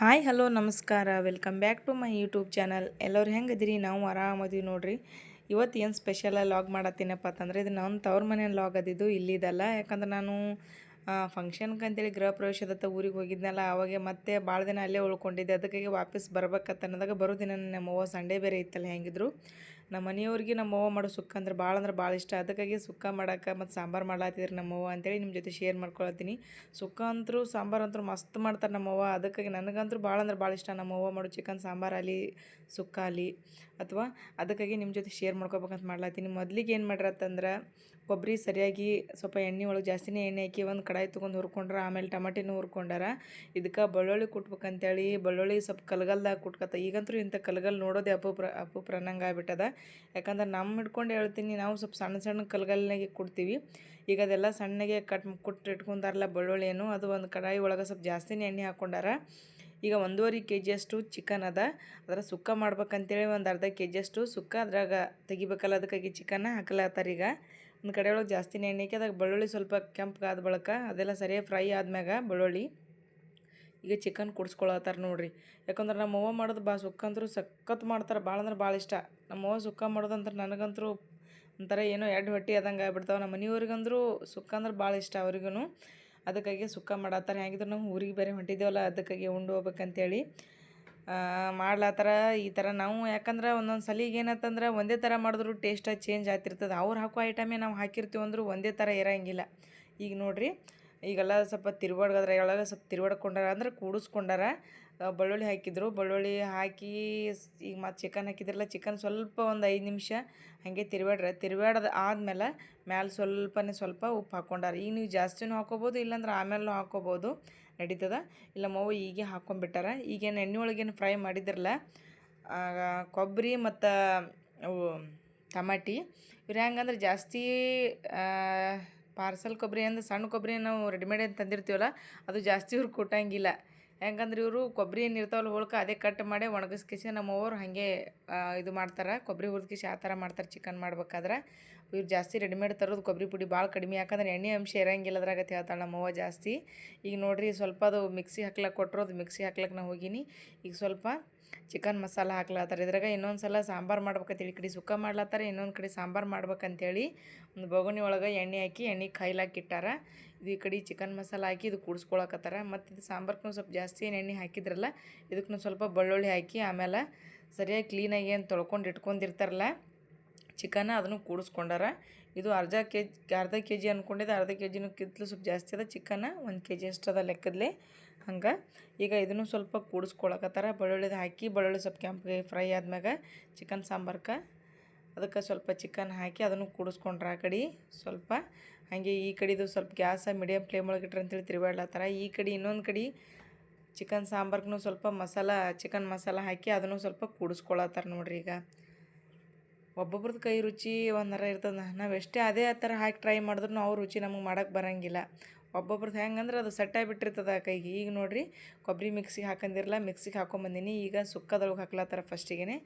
Hi, hello, ನಮಸ್ಕಾರ. Welcome back to my YouTube channel. ಎಲ್ಲರೂ ಹೆಂಗದಿರಿ ನಾವು ಆರಾಮದೀವಿ ನೋಡ್ರಿ. ಇವತ್ತು ಏನು ಸ್ಪೆಷಲಾಗಿ ಲಾಗ್ ಮಾಡತ್ತೀನಪ್ಪ ಅಂತಂದ್ರೆ, ಇದು ನನ್ನ ತವ್ರ ಮನೆ ಲಾಗ್ ಅದಿದ್ದು, ಇಲ್ಲಿದಲ್ಲ. ಯಾಕಂದ್ರೆ ನಾನು ಫಂಕ್ಷನ್ಗೆ ಅಂತೇಳಿ ಗೃಹ ಪ್ರವೇಶದತ್ತ ಊರಿಗೆ ಹೋಗಿದ್ನಲ್ಲ, ಅವಾಗೆ ಮತ್ತೆ ಭಾಳ ದಿನ ಅಲ್ಲೇ ಉಳ್ಕೊಂಡಿದ್ದೆ. ಅದಕ್ಕಾಗಿ ವಾಪಸ್ ಬರ್ಬೇಕತ್ತ ಅನ್ನೋದಾಗ ಬರೋ ದಿನ ನಮ್ಮ ಅವ್ವ ಸಂಡೇ ಬೇರೆ ಇತ್ತಲ್ಲ, ಹೆಂಗಿದ್ರು. ನಮ್ಮ ಮನೆಯವ್ರಿಗೆ ನಮ್ಮ ಅವ್ವ ಮಾಡೋ ಸುಕ್ಕ ಅಂದ್ರೆ ಭಾಳ ಅಂದ್ರೆ ಭಾಳ ಇಷ್ಟ. ಅದಕ್ಕಾಗಿ ಸುಕ್ಕ ಮಾಡೋಕೆ ಮತ್ತು ಸಾಂಬಾರು ಮಾಡ್ಲಾತಿದ್ರು ನಮ್ಮ ಅವ್ವ ಅಂತೇಳಿ ನಿಮ್ಮ ಜೊತೆ ಶೇರ್ ಮಾಡ್ಕೊಳತ್ತೀನಿ. ಸುಕ್ಕ ಅಂತೂ ಸಾಂಬಾರು ಅಂತೂ ಮಸ್ತ್ ಮಾಡ್ತಾರೆ ನಮ್ಮ ಅವ್ವ. ಅದಕ್ಕಾಗಿ ನನಗಂತೂ ಭಾಳ ಅಂದ್ರೆ ಭಾಳ ಇಷ್ಟ. ನಮ್ಮ ಅವ್ವ ಮಾಡೋ ಚಿಕನ್ ಸಾಂಬಾರು ಅಲ್ಲಿ ಸುಕ್ಕ ಅಲ್ಲಿ ಅಥವಾ ಅದಕ್ಕಾಗಿ ನಿಮ್ಮ ಜೊತೆ ಶೇರ್ ಮಾಡ್ಕೋಬೇಕಂತ ಮಾಡ್ಲಾತೀನಿ. ಮೊದಲಿಗೆ ಏನು ಮಾಡ್ರತ್ತಂದ್ರೆ ಕೊಬ್ಬರಿ ಸರಿಯಾಗಿ ಸ್ವಲ್ಪ ಎಣ್ಣೆ ಒಳಗೆ ಜಾಸ್ತಿನೇ ಎಣ್ಣೆ ಹಾಕಿ ಒಂದು ಕಡಾಯಿ ತೊಗೊಂಡು ಹುರ್ಕೊಂಡ್ರೆ, ಆಮೇಲೆ ಟಮಾಟಿನೂ ಹುರ್ಕೊಂಡಾರ. ಇದಕ್ಕೆ ಬೆಳ್ಳುಳ್ಳಿ ಕುಟ್ಬೇಕಂತೇಳಿ ಬೆಳ್ಳುಳ್ಳಿ ಸ್ವಲ್ಪ ಕಲ್ಗಲ್ದಾಗ ಕುಟ್ಕತ್ತ. ಈಗಂತೂ ಇಂಥ ಕಲ್ಗಲ್ ನೋಡೋದೇ ಅಪೂಪ್ರ ಅಪೂಪ್ರ ಅನ್ನಂಗೆ ಆಗ್ಬಿಟ್ಟದ. ಯಾಕಂದ್ರೆ ನಮ್ಮ ಹಿಡ್ಕೊಂಡು ಹೇಳ್ತೀನಿ, ನಾವು ಸ್ವಲ್ಪ ಸಣ್ಣ ಸಣ್ಣ ಕಲ್ಗಲ್ನಾಗೆ ಕೊಡ್ತೀವಿ. ಈಗ ಅದೆಲ್ಲ ಸಣ್ಣಗೆ ಕಟ್ ಕೊಟ್ಟು ಇಟ್ಕೊಂಡಾರಲ್ಲ ಬೆಳ್ಳುಳ್ಳಿಯನ್ನು, ಅದು ಒಂದು ಕಡಾಯಿ ಒಳಗೆ ಸ್ವಲ್ಪ ಜಾಸ್ತಿನೇ ಎಣ್ಣೆ ಹಾಕ್ಕೊಂಡಾರ ಈಗ ಒಂದೂವರೆ ಕೆ ಜಿಯಷ್ಟು ಚಿಕನ್ ಅದ. ಅದರ ಸುಕ್ಕ ಮಾಡ್ಬೇಕಂತೇಳಿ ಒಂದು ಅರ್ಧ ಕೆ ಜಿಯಷ್ಟು ಸುಕ್ಕ, ಅದ್ರಾಗ ತೆಗಿಬೇಕಲ್ಲ ಅದಕ್ಕಾಗಿ ಚಿಕನ್ನ ಹಾಕಲತ್ತಾರ ಈಗ. ಒಂದು ಕಡೆ ಒಳಗೆ ಜಾಸ್ತಿನೇ ಎಣ್ಣೆ ಹಾಕಿ ಅದಾಗ ಬೆಳ್ಳುಳ್ಳಿ ಸ್ವಲ್ಪ ಕೆಂಪಗಾದ ಬಳಕ ಅದೆಲ್ಲ ಸರಿಯಾಗಿ ಫ್ರೈ ಆದ್ಮ್ಯಾಗ ಬೆಳ್ಳುಳ್ಳಿ. ಈಗ ಚಿಕನ್ ಕುಡ್ಸ್ಕೊಳತ್ತಾರ ನೋಡ್ರಿ. ಯಾಕಂದ್ರೆ ನಮ್ಮ ಅವ್ವ ಮಾಡೋದು ಬಾ ಸುಕ್ಕ ಅಂದ್ರು ಸಖತ್ ಮಾಡ್ತಾರೆ. ಭಾಳ ಅಂದ್ರೆ ಭಾಳ ಇಷ್ಟ. ನಮ್ಮ ಅವ್ವ ಸುಕ್ಕ ಮಾಡೋದಂದ್ರೆ ನನಗಂತರೂ ಒಂಥರ ಏನೋ ಎಡ್ ಹೊಟ್ಟಿ ಆದಂಗೆ ಆಗ್ಬಿಡ್ತಾವೆ. ನಮ್ಮ ಮನೆಯವ್ರಿಗಂದ್ರೂ ಸುಕ್ಕ ಅಂದ್ರೆ ಭಾಳ ಇಷ್ಟ ಅವ್ರಿಗೂ ಅದಕ್ಕಾಗಿ ಸುಕ್ಕ ಮಾಡತ್ತಾರ. ಹೇಗಿದ್ರು ನಾವು ಊರಿಗೆ ಬೇರೆ ಹೊಂಟಿದ್ದೇವಲ್ಲ, ಅದಕ್ಕಾಗಿ ಉಂಡು ಹೋಗ್ಬೇಕಂತೇಳಿ. ಮಾಡ್ಲತ್ತಾರ ಈ ಥರ ನಾವು ಯಾಕಂದ್ರೆ ಒಂದೊಂದು ಸಲಿಗೆ ಏನತ್ತಂದ್ರೆ ಒಂದೇ ಥರ ಮಾಡಿದ್ರು ಟೇಸ್ಟ ಚೇಂಜ್ ಆಗ್ತಿರ್ತದೆ ಅವ್ರು ಹಾಕೋ ಐಟಮೇ ನಾವು ಹಾಕಿರ್ತೀವಿ ಅಂದರೂ ಒಂದೇ ಥರ ಇರೋಂಗಿಲ್ಲ. ಈಗ ನೋಡಿರಿ ಈಗೆಲ್ಲ ಸ್ವಲ್ಪ ತಿರುವಾಡ್ಗದ್ರ ಒಳಗೆ ಸ್ವಲ್ಪ ತಿರುವಾಡ್ಕೊಂಡಾರ ಅಂದ್ರೆ ಕೂಡಿಸ್ಕೊಂಡಾರ ಬೆಳ್ಳುಳ್ಳಿ ಹಾಕಿದ್ರು. ಬೆಳ್ಳುಳ್ಳಿ ಹಾಕಿ ಈಗ ಮತ್ತು ಚಿಕನ್ ಹಾಕಿದ್ರಲ್ಲ ಚಿಕನ್ ಸ್ವಲ್ಪ ಒಂದು ಐದು ನಿಮಿಷ ಹಾಗೆ ತಿರುವಾಡ್ರೆ ತಿರುವಾಡೋದು ಆದಮೇಲೆ ಮ್ಯಾಲೆ ಸ್ವಲ್ಪನೇ ಸ್ವಲ್ಪ ಉಪ್ಪು ಹಾಕ್ಕೊಂಡಾರ ಈಗ ನೀವು ಜಾಸ್ತಿನೂ ಹಾಕೋಬೋದು, ಇಲ್ಲಾಂದ್ರೆ ಆಮೇಲೂ ಹಾಕೋಬೋದು, ನಡೀತದ. ಇಲ್ಲ ಮಗು ಈಗೇ ಹಾಕ್ಕೊಂಡ್ಬಿಟ್ಟಾರ ಈಗೇನು ಎಣ್ಣೆ ಒಳಗೇನು ಫ್ರೈ ಮಾಡಿದ್ರಲ್ಲ ಕೊಬ್ಬರಿ ಮತ್ತು ಟಮಾಟಿ, ಇವ್ರು ಹೆಂಗಂದ್ರೆ ಜಾಸ್ತಿ ಪಾರ್ಸಲ್ ಕೊಬ್ಬರಿ ಅಂದ್ರೆ ಸಣ್ಣ ಕೊಬ್ಬರಿ ನಾವು ರೆಡಿಮೇಡ್ ಅಂತ ತಂದಿರ್ತೀವಲ್ಲ, ಅದು ಜಾಸ್ತಿ ಇವ್ರು ಕೊಟ್ಟಂಗಿಲ್ಲ. ಹೆಂಗಂದ್ರೆ ಇವರು ಕೊಬ್ಬರಿ ಏನು ಇರ್ತಾವಲ್ಲ ಹೋಳ್ಕ ಅದೇ ಕಟ್ ಮಾಡಿ ಒಣಗಿಸ್ಕಿಸಿ ನಮ್ಮವ್ರು ಹಾಗೆ ಇದು ಮಾಡ್ತಾರೆ. ಕೊಬ್ಬರಿ ಹುರಿದ್ಕಿಸಿ ಆ ಥರ ಮಾಡ್ತಾರೆ ಚಿಕನ್ ಮಾಡ್ಬೇಕಾದ್ರೆ. ಇವ್ರು ಜಾಸ್ತಿ ರೆಡಿಮೇಡ್ ತರೋದು ಕೊಬ್ಬರಿ ಪುಡಿ ಭಾಳ ಕಡಿಮೆ. ಯಾಕಂದ್ರೆ ಎಣ್ಣೆ ಅಂಶ ಇರೋಂಗಿಲ್ಲ ಅದ್ರಾಗ ಹೇಳ್ತಾಳೆ ನಮ್ಮವ್ವ ಜಾಸ್ತಿ. ಈಗ ನೋಡಿರಿ ಸ್ವಲ್ಪ ಅದು ಮಿಕ್ಸಿ ಹಾಕ್ಲಕ್ಕೆ ಕೊಟ್ಟರು ಅದು ಮಿಕ್ಸಿ ಹಾಕ್ಲಕ್ಕೆ ನಾ ಹೋಗೀನಿ. ಈಗ ಸ್ವಲ್ಪ ಚಿಕನ್ ಮಸಾಲ ಹಾಕ್ಲತ್ತಾರೆ. ಇದ್ರಾಗ ಇನ್ನೊಂದು ಸಲ ಸಾಂಬಾರು ಮಾಡ್ಬೇಕಂತೇಳಿ ಈ ಕಡೆ ಸುಕ್ಕ ಮಾಡ್ಲತ್ತಾರೆ, ಇನ್ನೊಂದು ಕಡೆ ಸಾಂಬಾರು ಮಾಡ್ಬೇಕಂತೇಳಿ ಒಂದು ಬೊಗಣಿ ಒಳಗೆ ಎಣ್ಣೆ ಹಾಕಿ, ಎಣ್ಣೆ ಕಾಯ್ಲಾಕಿಟ್ಟಾರ ಇಟ್ಟಾರ. ಇದು ಈ ಕಡೆ ಚಿಕನ್ ಮಸಾಲ ಹಾಕಿ ಇದು ಕೂಡಿಸ್ಕೊಳಕತ್ತಾರ. ಮತ್ತು ಇದು ಸಾಂಬಾರ್ಗೂ ಸ್ವಲ್ಪ ಜಾಸ್ತಿ ಏನು ಎಣ್ಣೆ ಹಾಕಿದ್ರಲ್ಲ ಇದಕ್ಕೂ ಸ್ವಲ್ಪ ಬೆಳ್ಳುಳ್ಳಿ ಹಾಕಿ ಆಮೇಲೆ ಸರಿಯಾಗಿ ಕ್ಲೀನಾಗಿ ಏನು ತೊಳ್ಕೊಂಡು ಇಟ್ಕೊಂಡಿರ್ತಾರಲ್ಲ ಚಿಕನ್ನ ಅದನ್ನು ಕೂಡಿಸ್ಕೊಂಡಾರ. ಇದು ಅರ್ಧ ಕೆ ಅರ್ಧ ಕೆ ಜಿ ಅಂದ್ಕೊಂಡಿದ್ದೆ ಅರ್ಧ ಕೆ ಜಿನೂ ಕಿತ್ತಲು ಸ್ವಲ್ಪ ಜಾಸ್ತಿ ಅದ ಚಿಕನ್ ಒಂದು ಕೆ ಜಿ ಅಷ್ಟು ಅದ ಲೆಕ್ಕದಲ್ಲಿ ಹಂಗೆ. ಈಗ ಇದನ್ನು ಸ್ವಲ್ಪ ಕೂಡಿಸ್ಕೊಳಕತ್ತಾರ. ಬೆಳ್ಳುಳ್ಳಿದು ಹಾಕಿ, ಬೆಳ್ಳುಳ್ಳಿ ಸ್ವಲ್ಪ ಕೆಂಪಿಗೆ ಫ್ರೈ ಆದ್ಮ್ಯಾಗ ಚಿಕನ್ ಸಾಂಬಾರ್ಕ. ಅದಕ್ಕೆ ಸ್ವಲ್ಪ ಚಿಕನ್ ಹಾಕಿ ಅದನ್ನು ಕೂಡಿಸ್ಕೊಂಡ್ರೆ ಆ ಕಡೆ ಸ್ವಲ್ಪ. ಹಾಗೆ ಈ ಕಡೆದು ಸ್ವಲ್ಪ ಗ್ಯಾಸ ಮೀಡಿಯಮ್ ಫ್ಲೇಮ್ ಒಳಗೆ ಇಟ್ರೆ ಅಂತೇಳಿ ತಿರುಗಾಡ್ಲತ್ತಾರ ಈ ಕಡೆ ಇನ್ನೊಂದು ಕಡೆ ಚಿಕನ್ ಸಾಂಬಾರ್ಗೂ ಸ್ವಲ್ಪ ಮಸಾಲ, ಚಿಕನ್ ಮಸಾಲ ಹಾಕಿ ಅದನ್ನು ಸ್ವಲ್ಪ ಕೂಡಿಸ್ಕೊಳತ್ತಾರ ನೋಡ್ರಿ ಈಗ. ಒಬ್ಬೊಬ್ರದ್ದು ಕೈ ರುಚಿ ಒಂಥರ ಇರ್ತದೆ. ನಾವು ಎಷ್ಟೇ ಅದೇ ಆ ಥರ ಹಾಕಿ ಟ್ರೈ ಮಾಡಿದ್ರು ಅವ್ರ ರುಚಿ ನಮಗೆ ಮಾಡೋಕ್ಕೆ ಬರೋಂಗಿಲ್ಲ. ಒಬ್ಬೊಬ್ರದ್ದು ಹೆಂಗಂದ್ರೆ ಅದು ಸೆಟ್ಟಾಗಿಬಿಟ್ಟಿರ್ತದೆ ಕೈಗೆ. ಈಗ ನೋಡಿರಿ ಕೊಬ್ಬರಿ ಮಿಕ್ಸಿಗೆ ಹಾಕಂದಿರಲ್ಲ ಮಿಕ್ಸಿಗೆ ಹಾಕೊಂಬಂದಿನಿ ಈಗ ಸುಕ್ಕದೊಳಗೆ ಹಾಕ್ಲತ್ತಾರ ಫಸ್ಟಿಗೆ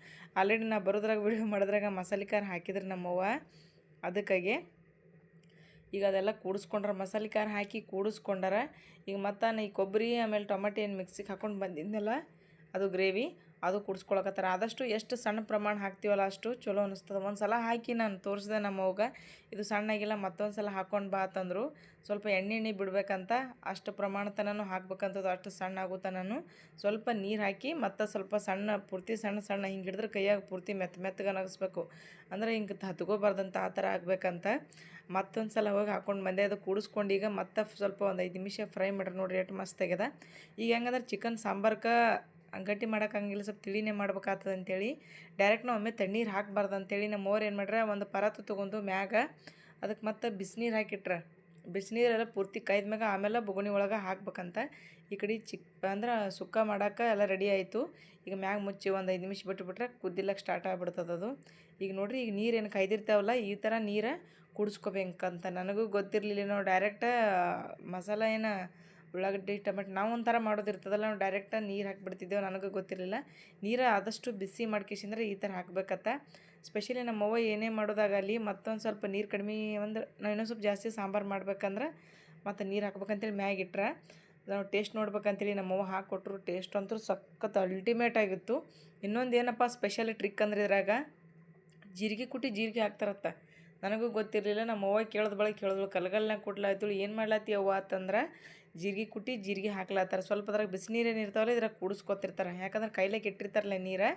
ಆಲ್ರೆಡಿ ನಾ ಬರೋದ್ರಾಗ ವಿಡಿಯೋ ಮಾಡಿದ್ರಾಗ ಮಸಾಲೆ ಖಾರ ಹಾಕಿದ್ರೆ ನಮ್ಮವ್ವ. ಅದಕ್ಕಾಗಿ ಈಗ ಅದೆಲ್ಲ ಕೂಡಿಸ್ಕೊಂಡ್ರೆ, ಮಸಾಲೆ ಖಾರ ಹಾಕಿ ಕೂಡಿಸ್ಕೊಂಡಾರ, ಈಗ ಮತ್ತೆ ಈ ಕೊಬ್ಬರಿ ಆಮೇಲೆ ಟೊಮೆಟೊ ಏನು ಮಿಕ್ಸಿಗೆ ಹಾಕೊಂಡು ಬಂದಿದ್ದೆಲ್ಲ ಅದು ಗ್ರೇವಿ ಅದು ಕುಡಿಸ್ಕೊಳಕತ್ತಾರ. ಆದಷ್ಟು ಎಷ್ಟು ಸಣ್ಣ ಪ್ರಮಾಣ ಹಾಕ್ತೀವಲ್ಲ ಅಷ್ಟು ಚಲೋ ಅನಿಸ್ತದೆ. ಒಂದು ಸಲ ಹಾಕಿ ನಾನು ತೋರಿಸಿದೆ ನಮ್ಮ ಅವ್ಗೆ, ಇದು ಸಣ್ಣಾಗಿಲ್ಲ, ಮತ್ತೊಂದು ಸಲ ಹಾಕ್ಕೊಂಡು ಬಾ ಅಂತಂದರು. ಸ್ವಲ್ಪ ಎಣ್ಣೆ ಎಣ್ಣೆ ಬಿಡಬೇಕಂತ, ಅಷ್ಟು ಪ್ರಮಾಣ ತನೂ ಹಾಕ್ಬೇಕಂತದ್ದು, ಅಷ್ಟು ಸಣ್ಣ ಆಗುತ್ತನೂ ತನೂ ಸ್ವಲ್ಪ ನೀರು ಹಾಕಿ, ಮತ್ತು ಸ್ವಲ್ಪ ಸಣ್ಣ ಪೂರ್ತಿ ಸಣ್ಣ ಸಣ್ಣ ಹಿಂಗೆ ಹಿಡಿದ್ರೆ ಕೈಯಾಗ ಪೂರ್ತಿ ಮೆತ್ತ ಮೆತ್ತಗೆ ನಗಿಸ್ಬೇಕು ಅಂದರೆ ಹಿಂಗೆ ಹತ್ಕೋಬಾರ್ದಂತ ಆ ಥರ ಆಗ್ಬೇಕಂತ. ಮತ್ತೊಂದು ಸಲ ಹೋಗಿ ಹಾಕ್ಕೊಂಡು ಬಂದೆ. ಅದು ಕೂಡಿಸ್ಕೊಂಡು ಈಗ ಮತ್ತೆ ಸ್ವಲ್ಪ ಒಂದು ಐದು ನಿಮಿಷ ಫ್ರೈ ಮಾಡ್ರಿ ನೋಡಿರಿ, ಎಷ್ಟು ಮಸ್ತ್ ತೆಗೆದ ಈಗ ಹೆಂಗಂದ್ರೆ ಚಿಕನ್ ಸಾಂಬಾರ್ಗೆ ಗಟ್ಟಿ ಮಾಡೋಕ್ಕಾಗಿಲ್ಲ ಸ್ವಲ್ಪ ತಿಳಿನೇ ಮಾಡ್ಬೇಕಾಗ್ತದೆ ಅಂತೇಳಿ. ಡೈರೆಕ್ಟ್ ನಾವು ಒಮ್ಮೆ ತಣ್ಣೀರು ಹಾಕಬಾರ್ದು ಅಂತೇಳಿ ನಮ್ಮ ಅವ್ರು ಏನು ಮಾಡ್ರೆ, ಒಂದು ಪರಾತು ತೊಗೊಂಡು ಮ್ಯಾಗ ಅದಕ್ಕೆ ಮತ್ತೆ ಬಿಸಿನೀರು ಹಾಕಿಟ್ರೆ. ಬಿಸಿನೀರೆಲ್ಲ ಪೂರ್ತಿ ಕಾಯ್ದ ಮ್ಯಾಗ ಆಮೇಲೆ ಬೊಗುಣಿ ಒಳಗೆ ಹಾಕ್ಬೇಕಂತ. ಈ ಕಡೆ ಚಿಕ್ಕ ಅಂದ್ರೆ ಸುಕ್ಕ ಮಾಡೋಕೆ ಎಲ್ಲ ರೆಡಿ ಆಯಿತು. ಈಗ ಮ್ಯಾಗ ಮುಚ್ಚಿ ಒಂದು ಐದು ನಿಮಿಷ ಬಿಟ್ಟುಬಿಟ್ರೆ ಕುದ್ದಿಲ್ಲಕ್ಕೆ ಸ್ಟಾರ್ಟ್ ಆಗ್ಬಿಡ್ತದೆ ಅದು. ಈಗ ನೋಡಿರಿ, ಈಗ ನೀರು ಏನು ಕಾಯ್ದಿರ್ತಾವಲ್ಲ, ಈ ಥರ ನೀರು ಕುಡಿಸ್ಕೋಬೇಕಂತ. ನನಗೂ ಗೊತ್ತಿರಲಿಲ್ಲ, ನಾವು ಡೈರೆಕ್ಟ ಮಸಾಲ ಏನು ಉಳ್ಳಾಗಡ್ಡಿ, ಟೊಮೆಟೊ ನಾವು ಒಂಥರ ಮಾಡೋದಿರ್ತದಲ್ಲ ನಾವು ಡೈರೆಕ್ಟಾಗಿ ನೀರು ಹಾಕಿಬಿಡ್ತಿದ್ದೇವೆ, ನನಗೆ ಗೊತ್ತಿರಲಿಲ್ಲ. ನೀರು ಆದಷ್ಟು ಬಿಸಿ ಮಾಡ್ಕೇಶಂದ್ರೆ ಈ ಥರ ಹಾಕ್ಬೇಕತ್ತ. ಸ್ಪೆಷಲಿ ನಮ್ಮವ್ವ ಏನೇ ಮಾಡೋದಾಗಲಿ, ಮತ್ತೊಂದು ಸ್ವಲ್ಪ ನೀರು ಕಡಿಮೆ ಅಂದ್ರೆ ನಾವು ಇನ್ನೊಂದು ಸ್ವಲ್ಪ ಜಾಸ್ತಿ ಸಾಂಬಾರು ಮಾಡ್ಬೇಕಂದ್ರೆ ಮತ್ತು ನೀರು ಹಾಕ್ಬೇಕಂತೇಳಿ ಮ್ಯಾಗಿಟ್ರೆ ನಾವು ಟೇಸ್ಟ್ ನೋಡ್ಬೇಕಂತೇಳಿ ನಮ್ಮವ್ವ ಹಾಕ್ಕೊಟ್ರು ಟೇಸ್ಟ್ ಅಂತೂ ಸಖತ್ ಅಲ್ಟಿಮೇಟ್ ಆಗಿತ್ತು. ಇನ್ನೊಂದು ಏನಪ್ಪ ಸ್ಪೆಷಲ್ ಟ್ರಿಕ್ ಅಂದ್ರೆ ಇದ್ರಾಗ, ಜೀರಿಗೆ ಕುಟ್ಟಿ ಜೀರಿಗೆ ಹಾಕ್ತಾರತ್ತ. ನನಗೂ ಗೊತ್ತಿರಲಿಲ್ಲ. ನಮ್ಮ ಅವ್ವ ಕೇಳಿದ ಬಳಿಕ ಕೇಳಿದ್ಳು ಕಲ್ಗಲ್ನಾಗ ಕುಟ್ಲಾಯ್ತಳು ಏನು ಮಾಡ್ಲತ್ತಿ ಅವ್ವ? ಅಂತಂದ್ರೆ, ಜೀರಿಗೆ ಕುಟ್ಟಿ ಜೀರಿಗೆ ಹಾಕ್ಲತ್ತಾರ. ಸ್ವಲ್ಪ ಅದ್ರಾಗ ಬಿಸಿನೀರೇನು ಇರ್ತಾವಲ್ಲ, ಇದ್ರಾಗ ಕೂಡಿಸ್ಕೊತಿರ್ತಾರೆ. ಯಾಕಂದ್ರೆ ಕೈಲೇ ಇಟ್ಟಿರ್ತಾರಲ್ಲ ನೀರು,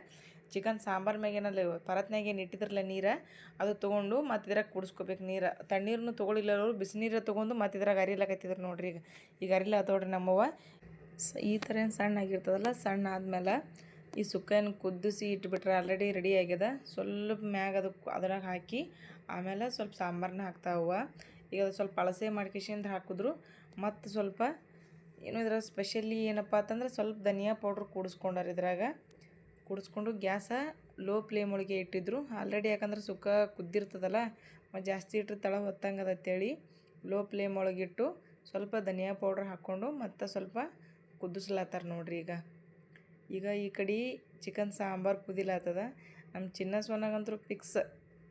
ಚಿಕನ್ ಸಾಂಬಾರು ಮ್ಯಾಗ ಏನಲ್ಲ ಪರತ್ನಾಗ ಏನು ಇಟ್ಟಿದ್ರಲ್ಲ ನೀರು, ಅದು ತೊಗೊಂಡು ಮತ್ತು ಇದ್ರಾಗ ಕೂಡಿಸ್ಕೋಬೇಕು ನೀರು. ತಣ್ಣೀರನ್ನು ತೊಗೊಳಿಲ್ಲ ಅವರು ಬಿಸಿನೀರು ತೊಗೊಂಡು ಮತ್ತು ಇದ್ರಾಗ ಅರಿಲಾಕತ್ತಿದ್ರು ನೋಡ್ರಿ ಈಗ. ಈಗ ಅರಿಲಾತೋಡ್ರಿ ನಮ್ಮವ್ವ ಸ, ಈ ಥರ ಏನು ಸಣ್ಣ ಆಗಿರ್ತದಲ್ಲ ಸಣ್ಣ ಆದ್ಮೇಲೆ ಈ ಸುಕ್ಕನ ಕುದಿಸಿ ಇಟ್ಬಿಟ್ರೆ ಆಲ್ರೆಡಿ ರೆಡಿ ಆಗ್ಯದ. ಸ್ವಲ್ಪ ಮ್ಯಾಗ ಅದು ಅದ್ರಾಗ ಹಾಕಿ ಆಮೇಲೆ ಸ್ವಲ್ಪ ಸಾಂಬಾರನ್ನ ಹಾಕ್ತಾವ ಈಗ ಅದು ಸ್ವಲ್ಪ ಅಳಸೆ ಮಾಡ್ಕೇಶಿಂದ ಹಾಕಿದ್ರು. ಮತ್ತು ಸ್ವಲ್ಪ ಏನು ಇದ್ರಾಗ ಸ್ಪೆಷಲಿ ಏನಪ್ಪ ಅಂತಂದ್ರೆ ಸ್ವಲ್ಪ ಧನಿಯಾ ಪೌಡ್ರ್ ಕೂಡಿಸ್ಕೊಂಡಾರ ಇದ್ರಾಗ. ಕೂಡಿಸ್ಕೊಂಡು ಗ್ಯಾಸ ಲೋ ಫ್ಲೇಮ್ ಒಳಗೆ ಇಟ್ಟಿದ್ರು. ಆಲ್ರೆಡಿ ಯಾಕಂದ್ರೆ ಸುಕ್ಕ ಕುದ್ದಿರ್ತದಲ್ಲ ಮತ್ತು ಜಾಸ್ತಿ ಇಟ್ಟರೆ ತಳ ಹೊತ್ತಂಗದ ಅಂತೇಳಿ ಲೋ ಫ್ಲೇಮ್ ಒಳಗಿಟ್ಟು ಸ್ವಲ್ಪ ಧನಿಯಾ ಪೌಡ್ರ್ ಹಾಕ್ಕೊಂಡು ಮತ್ತು ಸ್ವಲ್ಪ ಕುದಿಸ್ಲಾತ್ತಾರ ನೋಡ್ರಿ ಈಗ. ಈಗ ಈ ಕಡೆ ಚಿಕನ್ ಸಾಂಬಾರು ಕುದಿಲಾತದ. ನಮ್ಮ ಚಿನ್ನ ಸೋನಾಗಂತೂ ಫಿಕ್ಸ್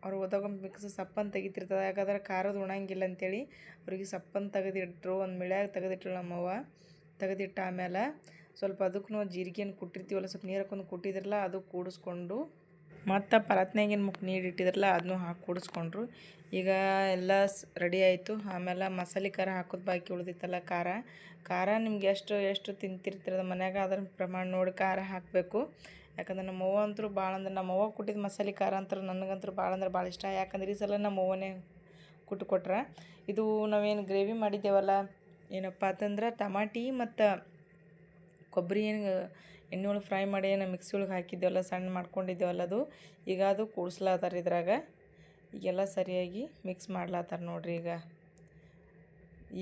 ಅವ್ರು ಓದಾಗ ಮಿಕ್ಸ್ ಸಪ್ಪನ್ನು ತೆಗಿತಿರ್ತದೆ. ಯಾಕಂದ್ರೆ ಖಾರದ ಉಣಂಗಿಲ್ಲ ಅಂತೇಳಿ ಅವ್ರಿಗೆ ಸಪ್ಪನ್ನು ತೆಗೆದಿಟ್ರು, ಒಂದು ಮಿಳ್ಯಾಗ ತೆಗೆದಿಟ್ರು ನಮ್ಮವ್ವ. ತೆಗೆದಿಟ್ಟ ಆಮೇಲೆ ಸ್ವಲ್ಪ ಅದಕ್ಕೂ ಜೀರಿಗೆಯನ್ನು ಕೊಟ್ಟಿರ್ತೀವಲ್ಲ, ಸ್ವಲ್ಪ ನೀರು ಹಾಕೊಂಡು ಕುಟ್ಟಿದ್ರಲ್ಲ ಅದು ಕೂಡಿಸ್ಕೊಂಡು ಮತ್ತು ಪರತ್ನಾಗಿನ ಮುಖ ನೀರು ಇಟ್ಟಿದ್ರಲ್ಲ ಅದನ್ನೂ ಹಾಕಿ ಕೂಡಿಸ್ಕೊಂಡ್ರು. ಈಗ ಎಲ್ಲ ರೆಡಿ ಆಯಿತು. ಆಮೇಲೆ ಮಸಾಲೆ ಖಾರ ಹಾಕೋದು ಬಾಕಿ ಉಳಿದಿತ್ತಲ್ಲ ಖಾರ. ಖಾರ ನಿಮ್ಗೆ ಎಷ್ಟು ಎಷ್ಟು ತಿಂತಿರ್ತಿರದ ಮನ್ಯಾಗ? ಅದ್ರ ಪ್ರಮಾಣ ನೋಡಿ ಖಾರ ಹಾಕಬೇಕು. ಯಾಕಂದ್ರೆ ನಮ್ಮ ಅವ್ವ ಅಂತೂ ಭಾಳ ಅಂದ್ರೆ, ನಮ್ಮ ಅವ್ವ ಕುಟ್ಟಿದ ಮಸಾಲೆ ಖಾರ ಅಂತಾರೆ ನನಗಂತೂ ಭಾಳ ಅಂದ್ರೆ ಭಾಳ ಇಷ್ಟ. ಯಾಕಂದ್ರೆ ಈ ಸಲ ನಮ್ಮ ಅವ್ವನೇ ಕುಟ್ಟು ಕೊಟ್ರೆ. ಇದು ನಾವೇನು ಗ್ರೇವಿ ಮಾಡಿದ್ದೇವಲ್ಲ, ಏನಪ್ಪ ಅಂತಂದ್ರೆ ಟಮಾಟಿ ಮತ್ತು ಕೊಬ್ಬರಿ ಏನು ಎಣ್ಣೆ ಒಳಗೆ ಫ್ರೈ ಮಾಡಿ ಏನು ಮಿಕ್ಸಿ ಒಳಗೆ ಹಾಕಿದ್ದೆವಲ್ಲ, ಸಣ್ಣ ಮಾಡ್ಕೊಂಡಿದ್ದೇವಲ್ಲ ಅದು, ಈಗ ಅದು ಕೂಡ್ಸ್ಲಾತಾರ ಇದ್ರಾಗ. ಈಗೆಲ್ಲ ಸರಿಯಾಗಿ ಮಿಕ್ಸ್ ಮಾಡ್ಲಾತ್ತಾರ ನೋಡ್ರಿ ಈಗ.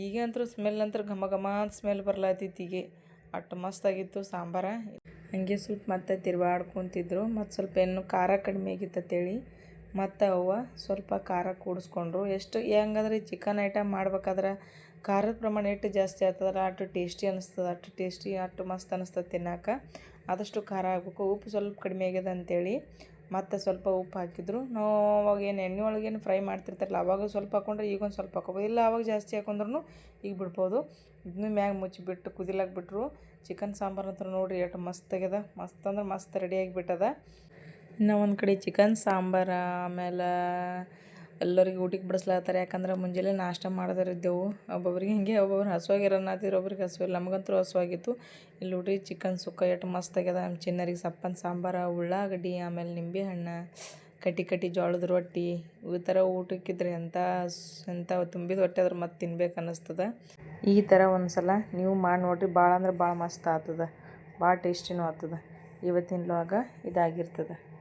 ಈಗ ಸ್ಮೆಲ್ ಅಂತೂ ಘಮ ಘಮ ಅಂತ ಸ್ಮೆಲ್ ಬರ್ಲಾತಿತ್ತು ಈಗ. ಅಷ್ಟು ಮಸ್ತಾಗಿತ್ತು ಸಾಂಬಾರ. ಹಂಗೆ ಸ್ವಲ್ಪ ಮತ್ತೆ ತಿರ್ವಾಡ್ಕೊತಿದ್ರು. ಮತ್ತು ಸ್ವಲ್ಪ ಏನು ಖಾರ ಕಡಿಮೆ ಆಗಿತ್ತಂತೇಳಿ ಮತ್ತು ಅವ್ವ ಸ್ವಲ್ಪ ಖಾರ ಕೂಡಿಸ್ಕೊಂಡ್ರು. ಎಷ್ಟು ಹೆಂಗಂದ್ರೆ ಚಿಕನ್ ಐಟಮ್ ಮಾಡ್ಬೇಕಾದ್ರೆ ಖಾರದ ಪ್ರಮಾಣ ಎಷ್ಟು ಜಾಸ್ತಿ ಆಗ್ತದಲ್ಲ, ಅಷ್ಟು ಟೇಸ್ಟಿ ಅನಿಸ್ತದೆ. ಅಷ್ಟು ಟೇಸ್ಟಿ, ಅಷ್ಟು ಮಸ್ತ್ ಅನಿಸ್ತದೆ ತಿನ್ನಕ್ಕೆ ಆದಷ್ಟು ಖಾರ ಆಗಬೇಕು. ಉಪ್ಪು ಸ್ವಲ್ಪ ಕಡಿಮೆ ಆಗ್ಯದ ಅಂತೇಳಿ ಮತ್ತು ಸ್ವಲ್ಪ ಉಪ್ಪು ಹಾಕಿದ್ರು. ನಾವು ಅವಾಗ ಏನು ಎಣ್ಣೆ ಒಳಗೇನು ಫ್ರೈ ಮಾಡ್ತಿರ್ತಾರಲ್ಲ, ಅವಾಗ ಸ್ವಲ್ಪ ಹಾಕೊಂಡ್ರೆ ಈಗ ಒಂದು ಸ್ವಲ್ಪ ಹಾಕೋಬೋದು. ಇಲ್ಲ, ಅವಾಗ ಜಾಸ್ತಿ ಹಾಕೊಂಡ್ರು ಈಗ ಬಿಡ್ಬೋದು. ಇದನ್ನು ಮ್ಯಾಗ ಮುಚ್ಚಿಬಿಟ್ಟು ಕುದಿಲಾಕ್ ಬಿಟ್ರು. ಚಿಕನ್ ಸಾಂಬಾರು ಅಂತ ನೋಡಿರಿ, ಎಷ್ಟು ಮಸ್ತ್ ಆಗ್ಯದ. ಮಸ್ತ್ ಅಂದ್ರೆ ಮಸ್ತ್ ರೆಡಿಯಾಗಿ ಬಿಟ್ಟದ ಇನ್ನು ಒಂದು ಕಡೆ ಚಿಕನ್ ಸಾಂಬಾರು, ಆಮೇಲೆ ಎಲ್ಲರಿಗೆ ಊಟಕ್ಕೆ ಬಡಿಸ್ಲಾತ್ತಾರ. ಯಾಕಂದ್ರೆ ಮುಂಜಾನೆ ನಾಷ್ಟ ಮಾಡಿದರಿದ್ದೆವು ಒಬ್ಬೊಬ್ರಿಗೆ ಹಿಂಗೆ, ಒಬ್ಬೊಬ್ರು ಹಸುವಾಗಿರೋ ಒಬ್ರಿಗೆ ಒಬ್ರಿಗೆ ಹಸುವಿಲ್ಲ ನಮಗಂತೂ ಹಸುವಾಗಿತ್ತು. ಇಲ್ಲಿ ನೋಡ್ರಿ ಚಿಕನ್ ಸುಕ್ಕ ಎಷ್ಟು ಮಸ್ತ್ ಆಗ್ಯದ. ನಮ್ಮ ಚಿನ್ನರಿಗೆ ಸಪ್ಪನ್, ಸಾಂಬಾರು, ಉಳ್ಳಾಗಡ್ಡಿ, ಆಮೇಲೆ ನಿಂಬೆ ಹಣ್ಣು ಕಟ್ಟಿ ಕಟ್ಟಿ ಜೋಳದ ರೊಟ್ಟಿ. ಈ ಥರ ಊಟಕ್ಕಿದ್ರೆ ಎಂಥ ಎಂಥ ತುಂಬಿದ ಹೊಟ್ಟೆ ಆದ್ರೆ ಮತ್ತೆ ತಿನ್ಬೇಕು ಅನ್ನಿಸ್ತದ. ಈ ಥರ ಒಂದು ಸಲ ನೀವು ಮಾಡಿ ನೋಡ್ರಿ. ಭಾಳ ಅಂದ್ರೆ ಭಾಳ ಮಸ್ತ್ ಆಗ್ತದೆ. ಭಾಳ ಟೇಸ್ಟಿನೂ ಆಗ್ತದೆ. ಇವತ್ತಿನ ಲಾಗ ಇದಾಗಿರ್ತದೆ.